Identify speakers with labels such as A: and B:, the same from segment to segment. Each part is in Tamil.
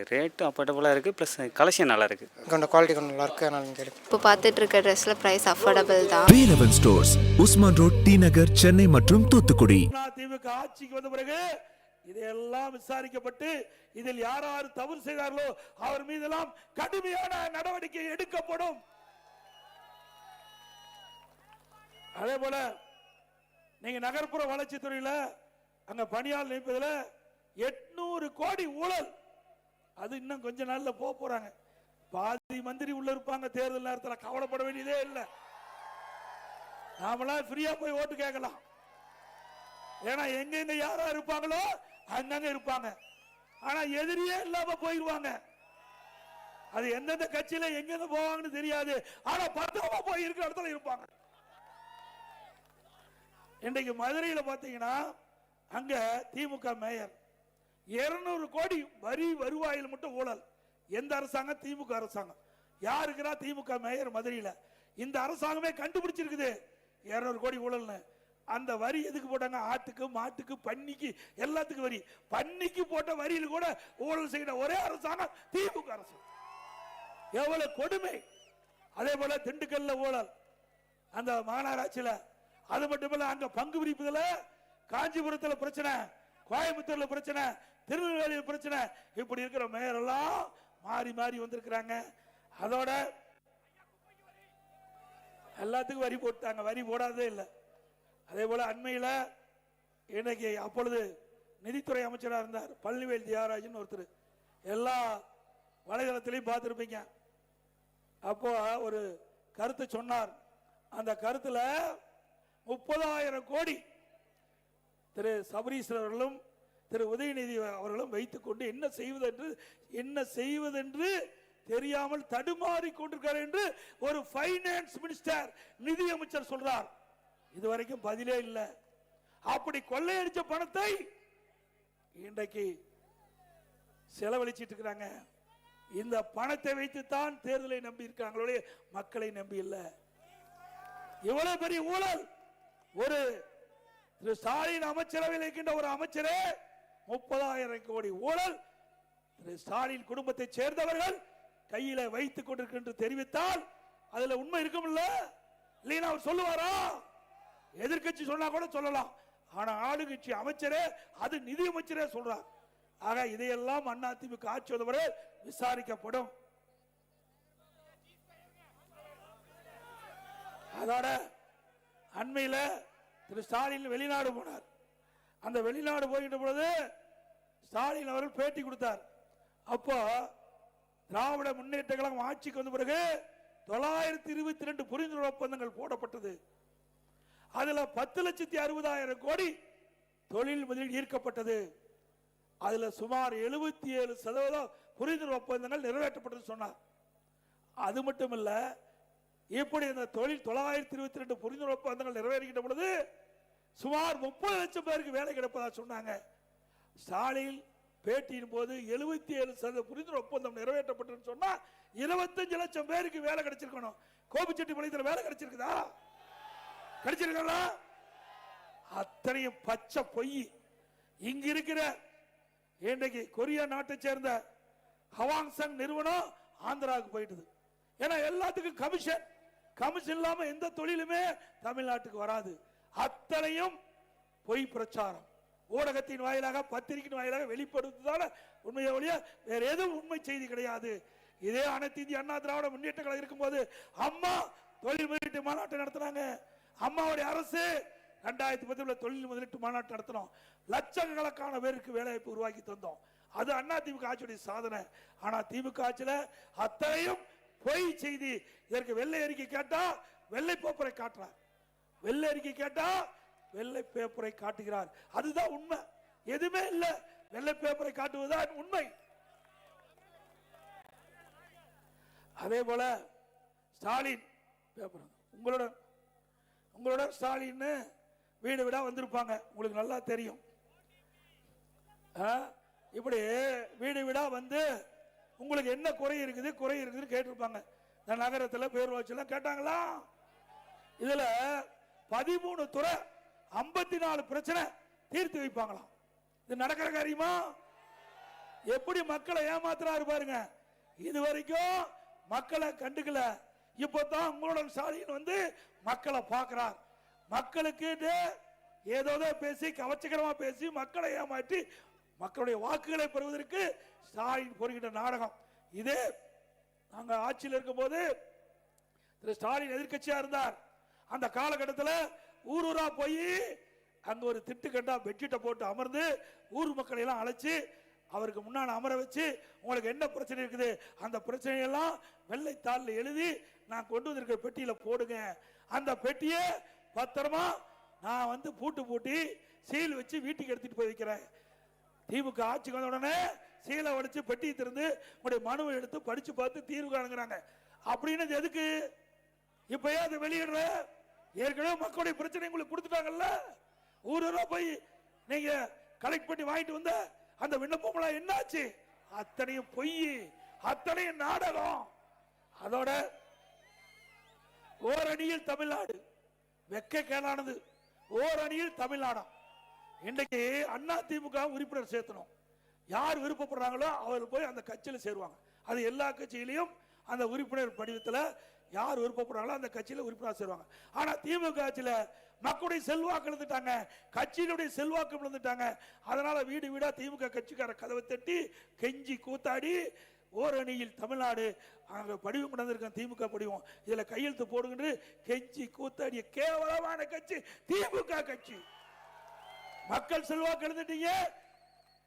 A: ரேட்டும் அஃபோர்டபுளாக இருக்குது ப்ளஸ் கலெக்ஷன் நல்லா இருக்குது
B: கொஞ்சம் குவாலிட்டி கொஞ்சம் நல்லா இருக்குது அதனால் எடுக்கும்
C: இப்போ பார்த்துட்டு இருக்க ட்ரெஸ்ஸில் ப்ரைஸ் அஃபோர்டபுள் தான்.
D: Velavan stores Usman road T Nagar Chennai மற்றும் தூத்துக்குடி.
E: திமுக ஆட்சிக்கு வந்த பிறகு இதையெல்லாம் விசாரிக்கப்பட்டு இதில் யார் யார் தவறு செய்தார்களோ அவர் மீதெல்லாம் கடுமையான நடவடிக்கை எடுக்கப்படும். அதே போல நீங்க நகர்ப்புற வளர்ச்சி துறையில அங்க பணியாளர் நியமிப்பதுல எட்நூறு கோடி ஊழல். அது இன்னும் கொஞ்ச நாள்ல போக போறாங்க. பாதி மந்திரி உள்ள இருப்பாங்க தேர்தல் நேரத்தில். கவலைப்பட வேண்டியதே இல்லை. நாமளா ஃப்ரீயா போய் ஓட்டு கேட்கலாம். ஏன்னா எங்கெங்க யாரா இருப்பாங்களோ அங்கங்க இருப்பாங்க. ஆனா எதிரியே இல்லாம போயிருவாங்க. அது எந்தெந்த கட்சியில எங்கெங்க போவாங்கன்னு தெரியாது. ஆனா பத்திரமா போய் இருக்கிற இடத்துல இருப்பாங்க. இன்றைக்கு மதுரையில பார்த்தீங்கன்னா அங்க திமுக மேயர். 200 கோடி வரி வருவாயில் மட்டும் ஊழல். எந்த அரசாங்கம்? திமுக அரசாங்கம். யாருக்குறா திமுக மேயர் மதுரையில். இந்த அரசாங்கமே கண்டுபிடிச்சிருக்குது. 200 கோடி ஊழல்னு. அந்த வரி எதுக்கு போட்டாங்க? ஆட்டுக்கு மாட்டுக்கு பன்னிக்கு எல்லாத்துக்கும் வரி. பன்னிக்கு போட்ட வரியில் கூட ஊழல் செய்கிற ஒரே அரசாங்கம் திமுக அரசு. எவ்வளவு கொடுமை. அதே போல திண்டுக்கல்ல ஊழல். அந்த மாநகராட்சியில். அது மட்டுமல்ல அங்க பங்கு பிரிப்புல காஞ்சிபுரத்தில் பிரச்சனை கோயம்புத்தூர்ல பிரச்சனை திருநெல்வேலியில் பிரச்சனை. இப்படி இருக்கிற மேயர் எல்லாம் மாறி மாறி வந்திருக்கிறாங்க. அதோட எல்லாத்துக்கும் வரி போட்டாங்க. வரி போடாதே இல்லை. அதே போல அண்மையில் இன்னைக்கு அப்பொழுது நிதித்துறை அமைச்சராக இருந்தார். பழனிவேல் தியாகராஜன் ஒருத்தர். எல்லா வலைதளத்திலையும் பார்த்துருப்பீங்க. அப்போ ஒரு கருத்து சொன்னார். அந்த கருத்தில் முப்பதாயிரம் கோடி திரு சபரீஸ்வரர்களும் திரு உதயநிதி அவர்களும் வைத்துக்கொண்டு என்ன செய்வதென்று என்ன செய்வதென்று தெரியாமல் தடுமாறி கொண்டிருக்கார் என்று ஒரு ஃபைனான்ஸ் மினிஸ்டர் நிதி அமைச்சர் சொல்றார். இதுவரைக்கும் பதிலே இல்லை. அப்படி கொள்ளையடிச்ச பணத்தை இன்றைக்கு செலவழிச்சிட்டு இருக்கிறாங்க. இந்த பணத்தை வைத்துத்தான் தேர்தலை நம்பி இருக்காங்களே மக்களை நம்பி இல்லை. இவ்வளவு பெரிய ஊழல். ஒரு திரு ஸ்டாலின் அமைச்சரவையில் இருக்கின்ற ஒரு அமைச்சரே முப்பதாயிரம் கோடி ஊழல். திரு ஸ்டாலின் குடும்பத்தை சேர்ந்தவர்கள் கையில வைத்துக் கொண்டிருக்கின்ற தெரிவித்தால் அதுல உண்மை இருக்கும்ல இல்லைன்னா அவர் சொல்லுவாரா? எதிர்க்கட்சி சொன்னா கூட சொல்லலாம். ஆனா ஆளுங்கட்சி அமைச்சரே அது நிதி அமைச்சரே சொல்றார். ஆக இதையெல்லாம் அண்ணா திமுக ஆட்சி வந்தவரை விசாரிக்கப்படும். அதோட அண்மையில் திரு ஸ்டாலின் வெளிநாடு போனார். அந்த வெளிநாடு போகின்ற பொழுது ஸ்டாலின் அவர்கள் பேட்டி கொடுத்தார். அப்போ திராவிட முன்னேற்ற கழகம் ஆட்சிக்கு வந்த பிறகு தொள்ளாயிரத்தி இருபத்தி ரெண்டு புரிந்துணர்வு ஒப்பந்தங்கள் போடப்பட்டது. அதுல பத்து லட்சத்தி அறுபதாயிரம் கோடி தொழில் முதலீடு ஈர்க்கப்பட்டது. அதுல சுமார் எழுபத்தி ஏழு சதவீதம் புரிந்துணர்வு ஒப்பந்தங்கள் நிறைவேற்றப்பட்டது சொன்னார். அது மட்டும் இல்ல இப்படி இந்த தொழில் தொள்ளாயிரத்தி இருபத்தி ரெண்டு புரிந்துணர்வு ஒப்பந்தங்கள் நிறைவேறுகின்ற பொழுது சுமார் முப்பது லட்சம் பேருக்கு வேலை கிடைப்பதா சொன்னாங்க. ஸ்டாலின் பேட்டியின் போது எழுபத்தி ஏழு சதவீத புரிந்துணர்வு ஒப்பந்தம் நிறைவேற்றப்பட்டு சொன்னா இருபத்தஞ்சு லட்சம் பேருக்கு வேலை கிடைச்சிருக்கணும். கோபிச்செட்டிப்பாளையத்தில் வேலை கிடைச்சிருக்குதா? கிடைச்சிருக்கா அத்தனையும் பச்சை பொய். இங்க இருக்கிற இன்றைக்கு கொரியா நாட்டை சேர்ந்த ஹவாங்சங் நிறுவனம் ஆந்திராவுக்கு போயிட்டுது. ஏன்னா எல்லாத்துக்கும் கமிஷன் கமிஷன் இல்லாம எந்த தொழிலுமே தமிழ்நாட்டுக்கு வராது. அத்தனையும் பொய் பிரச்சாரம். ஊடகத்தின் வாயிலாக பத்திரிகையின் வாயிலாக வெளிப்படுத்துதான உண்மையை ஒழிய வேற எதுவும் உண்மை செய்தி கிடையாது. இதே அனைத்து இந்திய அண்ணா திராவிட முன்னேற்ற கழகம் இருக்கும்போது அம்மா தொழில் முதலீட்டு மாநாட்டை நடத்துனாங்க. அம்மாவுடைய அரசு ரெண்டாயிரத்தி பத்துல தொழில் முதலீட்டு மாநாட்டு நடத்தினோம். லட்சக்கணக்கான பேருக்கு வேலைவாய்ப்பு உருவாக்கி தந்தோம். அது அண்ணா திமுக ஆட்சியுடைய சாதனை. ஆனா திமுக ஆட்சியில அத்தனையும் பொய் செய்தி. இதற்கு வெள்ளை அறிக்கை கேட்டா வெள்ளை போப்பரை காட்டுறாங்க. வெள்ளை அறிக்கை கேட்டா வெள்ளை பேப்பரை காட்டுகிறார். அதுதான் உண்மை. எதுவுமே இல்லை. வெள்ளை பேப்பரை காட்டுவதுதான் உண்மை. அதே போல ஸ்டாலின் பேப்பர் உங்களோட உங்களோட ஸ்டாலின் வீடு வீடா வந்திருப்பாங்க. உங்களுக்கு நல்லா தெரியும். இப்படி வீடு வீடா வந்து உங்களுக்கு என்ன குறை இருக்குது குறை இருக்குதுன்னு கேட்டிருப்பாங்க. இந்த பேர் வச்சிலாம் கேட்டாங்களா? இதில் பதிமூணு துறை ஐம்பத்தி நாலு பிரச்சனை தீர்த்து வைப்பாங்களாம். இது நடக்கிற காரியமா? எப்படி மக்களை ஏமாத்துறாரு பாருங்க. இது வரைக்கும் மக்களை கண்டுக்கல. இப்பதான் உங்களோட ஸ்டாலின் வந்து மக்களை பார்க்கிறார். மக்களுக்கு ஏதோ பேசி கவச்சகரமா பேசி மக்களை ஏமாற்றி மக்களுடைய வாக்குகளை பெறுவதற்கு ஸ்டாலின் பொறுகின்ற நாடகம். இது நாங்கள் ஆட்சியில் இருக்கும்போது திரு ஸ்டாலின் எதிர்கட்சியா இருந்தார். அந்த காலகட்டத்தில் ஊர் ஊரா போய் அங்க ஒரு திட்டு கண்டா பெட்ஷீட்டை போட்டு அமர்ந்து ஊர் மக்களை எல்லாம் அழைச்சு அவருக்கு முன்னாடி அமர வச்சு உங்களுக்கு என்ன பிரச்சனை இருக்குது? அந்த பிரச்சனையெல்லாம் வெள்ளைத்தாளில் எழுதி நான் கொண்டு வந்திருக்கிற பெட்டியில் போடுங்க. அந்த பெட்டியை பத்திரமா நான் வந்து பூட்டு பூட்டி சீல் வச்சு வீட்டுக்கு எடுத்துட்டு போய் வைக்கிறேன். திமுக ஆட்சிக்கு வந்த உடனே சீலை உடைச்சு பெட்டி திறந்து உங்களுடைய மனுவை எடுத்து படிச்சு பார்த்து தீர்வு காணுங்கிறாங்க. அப்படின்னு எதுக்கு? இப்பயே அதை வெளியிடுற ஏற்கனவே மக்களுடைய பிரச்சனை உங்களுக்கு கொடுத்துட்டாங்கல்ல? ஊரூரா போய் நீங்க கலெக்ட் பண்ணி வாங்கிட்டு வந்த அந்த விண்ணப்பம்லாம் என்னாச்சு? அத்தனையும் பொய் அத்தனையும் நாடகம். அதோட ஓரணியில் தமிழ்நாடு வெக்க கேளானது. ஓரணியில் தமிழ்நாடம் இன்றைக்கு அண்ணா திமுக உறுப்பினர் சேர்த்தணும். யார் விருப்பப்படுறாங்களோ அவர் போய் அந்த கட்சியில் சேருவாங்க. அது எல்லா கட்சியிலையும் அந்த உறுப்பினர் படிவத்தில் யார் விருப்பப்படுறாங்களோ அந்த கட்சியில் உறுப்பினர் சேருவாங்க. ஆனால் திமுக ஆட்சியில் மக்களுடைய செல்வாக்கு இழந்துட்டாங்க. கட்சியினுடைய செல்வாக்கு இழந்துட்டாங்க. அதனால் வீடு வீடாக திமுக கட்சிக்கார கதவை தட்டி கெஞ்சி கூத்தாடி ஓரணியில் தமிழ்நாடு அங்கே படிவம் கொண்டு திமுக படிவம். இதில் கையெழுத்து போடுகின்ற கெஞ்சி கூத்தாடிய கேவலமான கட்சி திமுக கட்சி. மக்கள் செல்வாக்கு எழுந்துட்டீங்க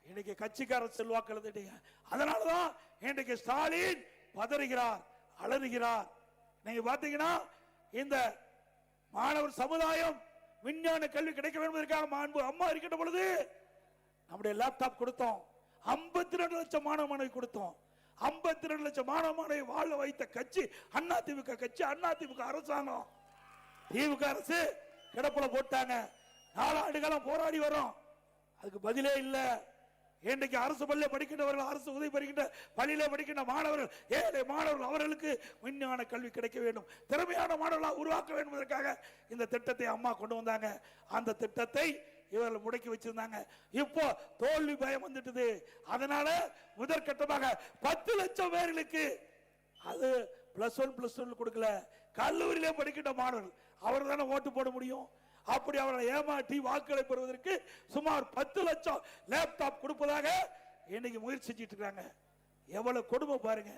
E: இன்னைக்கு கட்சிக்காரர் செல்வாக்கு எழுந்துட்டீங்க அதனாலதான் இன்றைக்கு ஸ்டாலின் பதறுகிறார் அலறுகிறார். நீங்க பாத்தீங்கன்னா இந்த மாணவர் சமுதாயம் விஞ்ஞான கல்வி கிடைக்க வேண்டும் என்பதற்காக மாண்பு அம்மா இருக்கின்ற பொழுது நம்முடைய லேப்டாப் கொடுத்தோம். 52 ரெண்டு லட்சம் மாணவ மாணவி கொடுத்தோம். 52 ரெண்டு லட்சம் மாணவ மாணவி வாழ வைத்த கட்சி அண்ணா திமுக கட்சி அண்ணா திமுக அரசாங்கம். திமுக அரசு கிடப்புல போட்டாங்க. நாலாண்டு காலம் போராடி வரோம் அதுக்கு பதிலே இல்லை. இன்றைக்கு அரசு பள்ளியில் படிக்கின்றவர்கள் அரசு உதவி பெறுகின்ற பள்ளியில் படிக்கின்ற மாணவர்கள் ஏழை மாணவர்கள் அவர்களுக்கு விஞ்ஞான கல்வி கிடைக்க வேண்டும். திறமையான மாணவர்களாக உருவாக்க வேண்டும் என்பதற்காக இந்த திட்டத்தை அம்மா கொண்டு வந்தாங்க. அந்த திட்டத்தை இவர்கள் முடக்கி வச்சிருந்தாங்க. இப்போ தோல்வி பயம் வந்துட்டது. அதனால முதற்கட்டமாக பத்து லட்சம் பேர்களுக்கு அது பிளஸ் ஒன் பிளஸ் ஒன் கொடுக்கல. கல்லூரியிலே படிக்கின்ற மாணவர்கள் அவர் தானே ஓட்டு போட முடியும்? அப்படி அவர்களை ஏமாற்றி வாக்குகளை பெறுவதற்கு சுமார் பத்து லட்சம் லேப்டாப் கொடுப்பதாக இன்னைக்கு முயற்சி செஞ்சிட்டு இருக்காங்க. எவ்வளவு கொடுமை பாருங்க.